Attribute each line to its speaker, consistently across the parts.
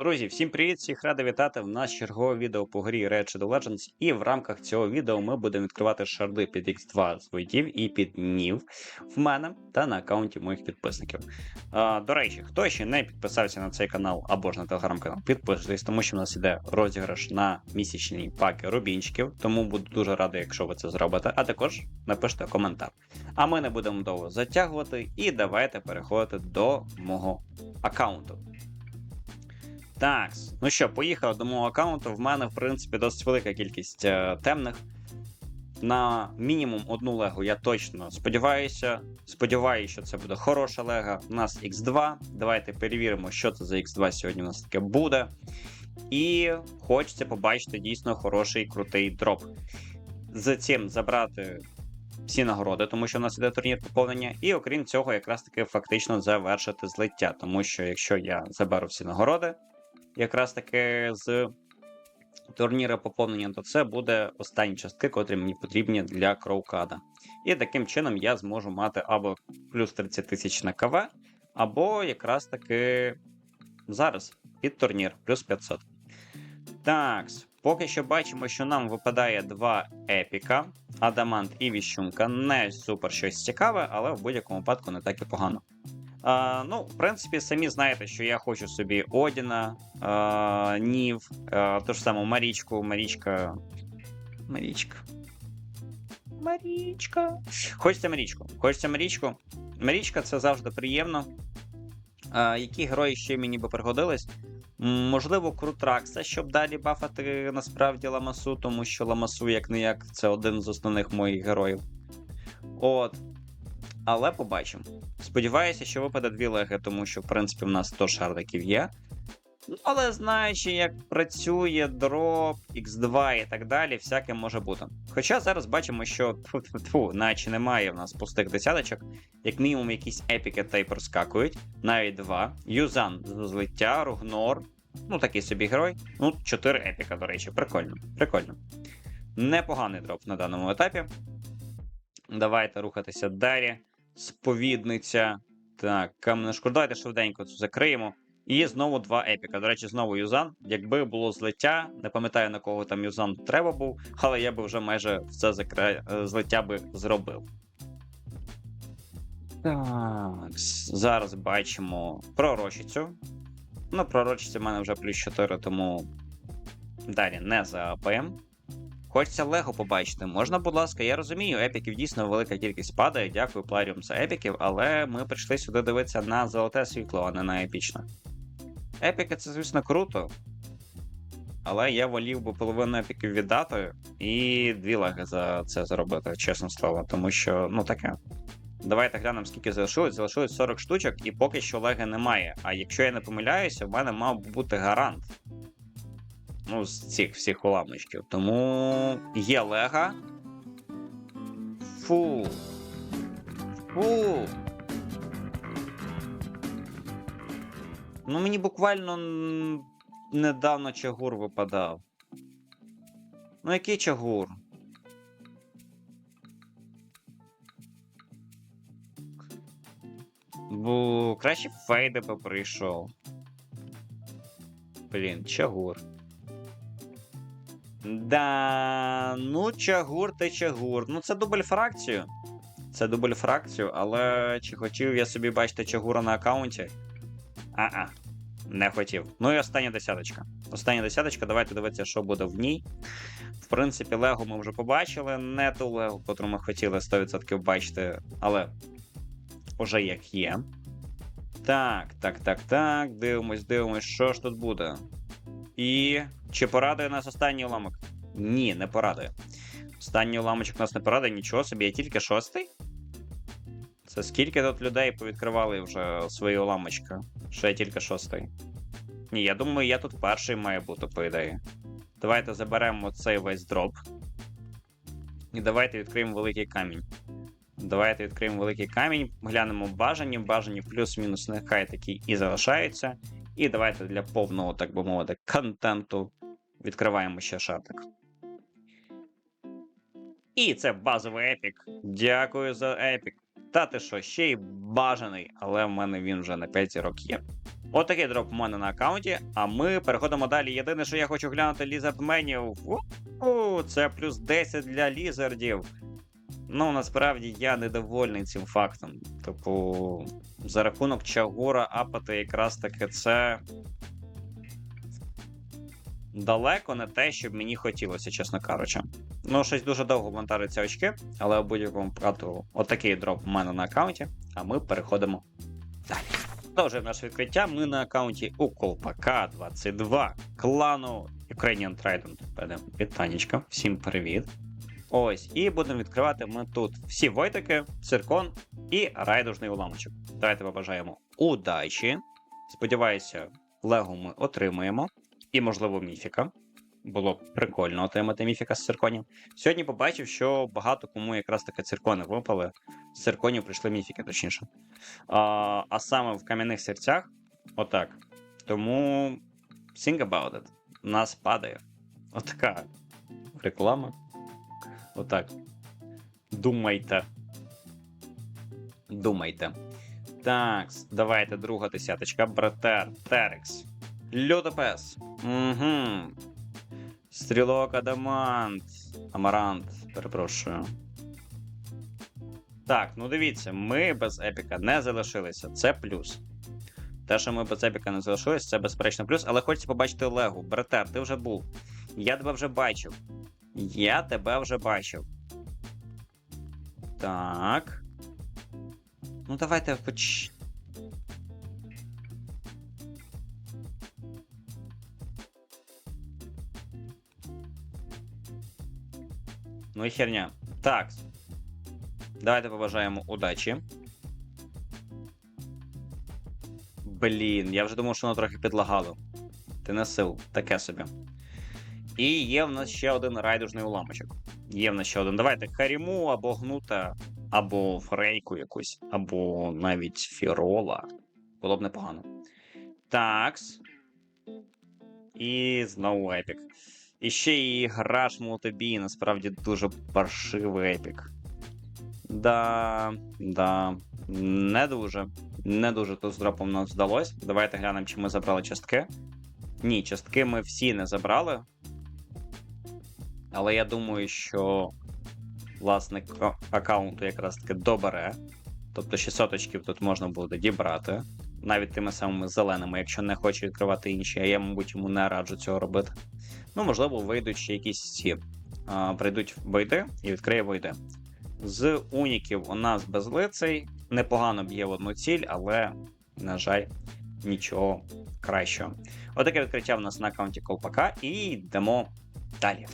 Speaker 1: Друзі, всім привіт! Всіх радий вітати в нас чергове відео по грі Shadow Legends. І в рамках цього відео ми будемо відкривати шарди під X2 з і під нів в мене та на аккаунті моїх підписників. А, до речі, хто ще не підписався на цей канал або ж на телеграм-канал, підписуйтесь, тому що в нас іде розіграш на місячні паки рубінчиків. Тому буду дуже радий, якщо ви це зробите. А також напишите коментар. А ми не будемо довго затягувати і давайте переходити до мого аккаунту. Так, ну що, поїхав до мого аккаунту. В мене, в принципі, досить велика кількість е, темних. На мінімум одну легу я точно сподіваюся. Сподіваюся, що це буде хороша лега. У нас X2. Давайте перевіримо, що це за X2 сьогодні у нас таке буде. І хочеться побачити дійсно хороший крутий дроп. З цим забрати всі нагороди, тому що у нас іде турнір поповнення. І окрім цього, якраз таки фактично завершити злиття. Тому що якщо я заберу всі нагороди, якраз таки з турніра поповнення, то це буде останні частки, котрі мені потрібні для кроукада. І таким чином я зможу мати або плюс 30 тисяч на КВ, або якраз таки зараз під турнір плюс 500. Так, поки що бачимо, що нам випадає два епіка, Адамант і Віщунка. Не супер щось цікаве, але в будь-якому випадку не так і погано. Ну, в принципі, самі знаєте, що я хочу собі Одіна, а, Нів, а, ту ж саму Марічку, Марічка. Марічка. Марічка. Хочеться Марічку. Хочеться Марічку. Марічка це завжди приємно. А, які герої ще мені би пригодились? Можливо, Крутракса, щоб далі бафати насправді Ламасу, тому що Ламасу, як не як, це один з основних моїх героїв. От. Але побачимо. Сподіваюся, що випаде дві леги, тому що, в принципі, в нас 100 шардиків є. Ну, Але знаючи, як працює дроп, X2 і так далі, всяке може бути. Хоча зараз бачимо, що тьфу-тьфу-тьфу, наче немає в нас пустих десяточок, як мінімум якісь епіки та й проскакують, навіть два. Юзан злиття, Ругнор. Ну, такий собі герой. Ну, 4 епіка, до речі, прикольно. Прикольно. Непоганий дроп на даному етапі. Давайте рухатися далі. Сповідниця. Так, каменешкур. Давайте швиденько цю закриємо. І знову два епіка. До речі, знову юзан. Якби було злиття, не пам'ятаю на кого там юзан треба був, але я би вже майже все закри... е, злиття би зробив. Так, зараз бачимо пророчицю. Ну, пророчиця в мене вже плюс 4, тому далі не заапаємо. Хочеться Лего побачити. Можна, будь ласка, я розумію, епіків дійсно велика кількість падає. Дякую Пларіум за епіків, але ми прийшли сюди дивитися на золоте світло, а не на епічне. Епіки це, звісно, круто. Але я волів би половину епіків віддати і дві леги за це зробити, чесне слово. Тому що, ну таке. Давайте глянемо, скільки залишилось. Залишилось 40 штучок, і поки що леги немає. А якщо я не помиляюся, в мене мав бути гарант. Ну, з цих всіх уламочків. Тому є лега. Фу. Фу. Ну, мені буквально недавно чагур випадав. Ну, який чагур? Бо краще фейди би прийшов. Блін, чагур. Да, ну чагур та чагур. Ну, це дубль фракцію. Це дубль фракцію, але чи хотів я собі бачити чагура на аккаунті? А-а, не хотів. Ну і остання десяточка. Остання десяточка, давайте дивитися, що буде в ній. В принципі, Лего ми вже побачили. Не ту Лего, яку ми хотіли 100% бачити, але уже як є. Так, так, так, так. Дивимось, дивимось, що ж тут буде. І чи порадує нас останній уламок? Ні, не порадує. Останній уламочок нас не порадує, нічого собі, я тільки шостий. Це скільки тут людей повідкривали вже свої уламочки? Що я тільки шостий. Ні, я думаю, я тут перший має бути, по ідеї. Давайте заберемо цей весь дроп. І давайте відкриємо великий камінь. Давайте відкриємо великий камінь, глянемо бажані, бажані плюс-мінус, нехай такі і залишаються. І давайте для повного, так би мовити, контенту відкриваємо ще шартик. І це базовий епік. Дякую за епік. Та ти що, ще й бажаний, але в мене він вже на 5 зірок є. Отакий дроп у мене на аккаунті, а ми переходимо далі. Єдине, що я хочу глянути лізардменів. Це плюс 10 для лізардів. Ну, насправді я недовольний цим фактом. Типу, за рахунок Чагура апати якраз таки це. Далеко не те, що мені хотілося, чесно кажучи. Ну, щось дуже довго монтариться очки, але в будь-якому випадку отакий дроп у мене на аккаунті, а ми переходимо далі. Продовжуємо наше відкриття. Ми на аккаунті у Колпака 22 клану Ukrainian Trident. Вітанечка. Всім привіт. Ось, і будемо відкривати ми тут всі войтики, циркон і райдужний уламочок. Давайте побажаємо удачі. Сподіваюся, Лего ми отримаємо. І, можливо, міфіка. Було б прикольно отримати міфіка з цирконів. Сьогодні побачив, що багато кому якраз таки циркони випали. З цирконів прийшли міфіки, точніше. А, а саме в кам'яних серцях. Отак. Тому think about it. Нас падає. Отака реклама. Отак. Думайте. Думайте. Так, давайте друга десяточка. Братер, Терекс. Лютопес. Угу. Стрілок Адамант. Амарант, перепрошую. Так, ну дивіться, ми без епіка не залишилися. Це плюс. Те, що ми без епіка не залишилися, це безперечно плюс, але хочеться побачити Легу. Братер, ти вже був. Я тебе вже бачив. Я тебе вже бачив. Так. Ну, давайте поч. Ну і херня. Так. Давайте побажаємо удачі. Блін, я вже думав, що воно трохи підлагало. Ти не сил, таке собі. І є в нас ще один райдужний уламочок. Є в нас ще один. Давайте Харіму або гнута, або фрейку якусь, або навіть фірола. Було б непогано. Такс. І знову епік. І ще і граш мултибій, насправді дуже паршивий епік. Да, да, не дуже. Не дуже тут з дропом нам здалось. Давайте глянемо, чи ми забрали частки. Ні, частки ми всі не забрали. Але я думаю, що власник аккаунту якраз таки добере. Тобто 600 очків тут можна буде дібрати. Навіть тими самими зеленими, якщо не хоче відкривати інші, а я, мабуть, йому не раджу цього робити. Ну, можливо, вийдуть ще якісь ці. А, прийдуть войди і відкриє войди. З уніків у нас безлицей. Непогано б'є в одну ціль, але, на жаль, нічого кращого. Отаке відкриття в нас на аккаунті Колпака, і йдемо далі.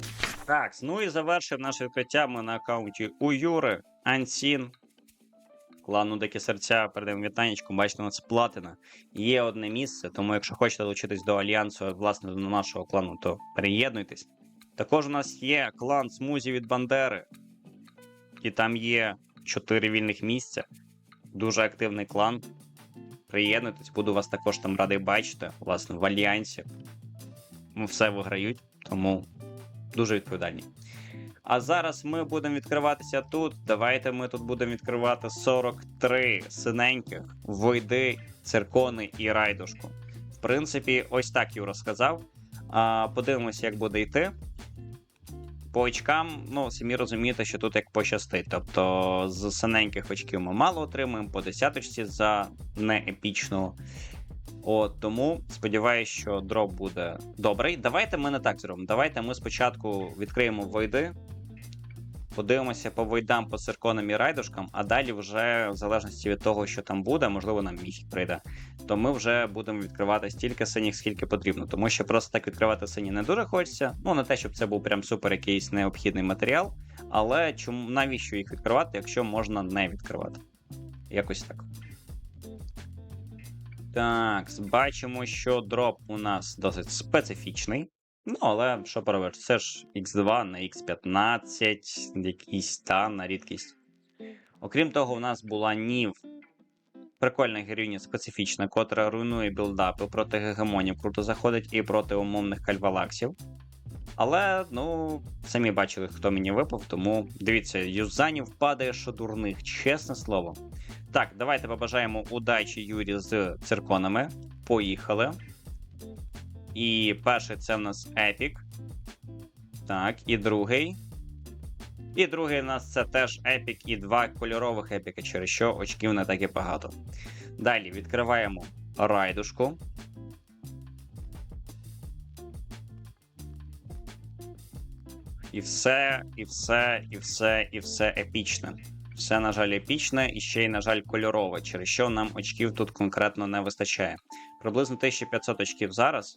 Speaker 1: Так, ну і завершив наше відкриття ми на аккаунті у Юри Ансін. Клану Дикі серця передаємо вітанечку, бачите, у нас платина. Є одне місце, тому якщо хочете долучитись до альянсу, власне, до нашого клану, то приєднуйтесь. Також у нас є клан Смузі від Бандери, і там є 4 вільних місця. Дуже активний клан. Приєднуйтесь, буду вас також там радий бачити, власне, в альянсі. Ну, все виграють, тому дуже відповідальні. А зараз ми будемо відкриватися тут. Давайте ми тут будемо відкривати 43 синеньких, войди, циркони і райдушку. В принципі, ось так Юра сказав. А, подивимося, як буде йти. По очкам, ну, самі розумієте, що тут як пощастить. Тобто з синеньких очків ми мало отримуємо, по десяточці за неепічну. От тому сподіваюся, що дроп буде добрий. Давайте ми не так зробимо. Давайте ми спочатку відкриємо войди, подивимося по войдам, по цирконам і райдушкам, а далі, вже в залежності від того, що там буде, можливо, нам міфік прийде. То ми вже будемо відкривати стільки синіх, скільки потрібно. Тому що просто так відкривати сині не дуже хочеться. Ну, не те, щоб це був прям супер якийсь необхідний матеріал. Але чому навіщо їх відкривати, якщо можна не відкривати? Якось так. Так, бачимо, що дроп у нас досить специфічний. Ну, але що поробиш, це ж X2 на X15, якийсь та на рідкість. Окрім того, у нас була Нів. Прикольна героїня специфічна, котра руйнує білдапи проти гегемонів, круто заходить і проти умовних кальвалаксів. Але, ну, самі бачили, хто мені випав, тому дивіться, юзанів падає, що дурних, чесне слово. Так, давайте побажаємо удачі Юрі з цирконами. Поїхали. І перший це в нас Епік. Так, і другий. І другий у нас це теж епік і два кольорових епіки, через що очків не так і багато. Далі відкриваємо райдушку. І все, і все, і все, і все епічне. Все, на жаль, епічне і ще й, на жаль, кольорове, через що нам очків тут конкретно не вистачає. Приблизно 1500 очків зараз.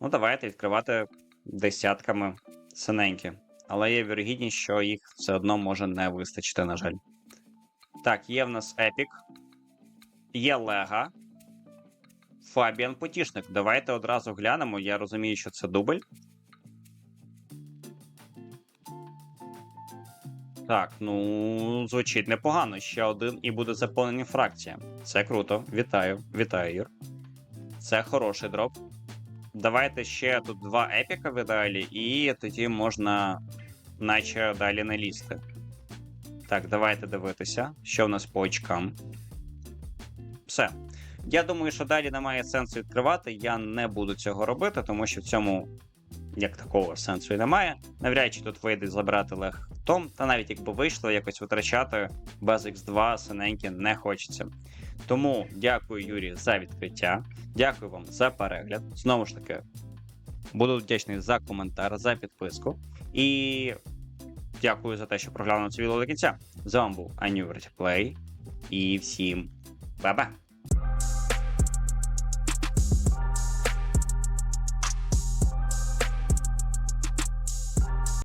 Speaker 1: Ну, давайте відкривати десятками синенькі. Але є вірогідність, що їх все одно може не вистачити, на жаль. Так, є в нас Епік. Є Лега. Фабіан Потішник. Давайте одразу глянемо. Я розумію, що це дубль. Так, ну звучить непогано. Ще один і буде заповнені фракція. Це круто. Вітаю, вітаю, Юр. Це хороший дроп. Давайте ще тут два епіка в ідеалі, і тоді можна наче далі не лізти. Так, давайте дивитися, що в нас по очкам. Все. Я думаю, що далі немає сенсу відкривати. Я не буду цього робити, тому що в цьому як такого сенсу і немає. Навряд чи тут вийде забрати лег Том, та навіть якби вийшло, якось витрачати без X2 синеньки не хочеться. Тому дякую, Юрій, за відкриття. Дякую вам за перегляд. Знову ж таки, буду вдячний за коментар, за підписку. І дякую за те, що проглянули це відео до кінця. З вами був Annuity Play. І всім ба-ба!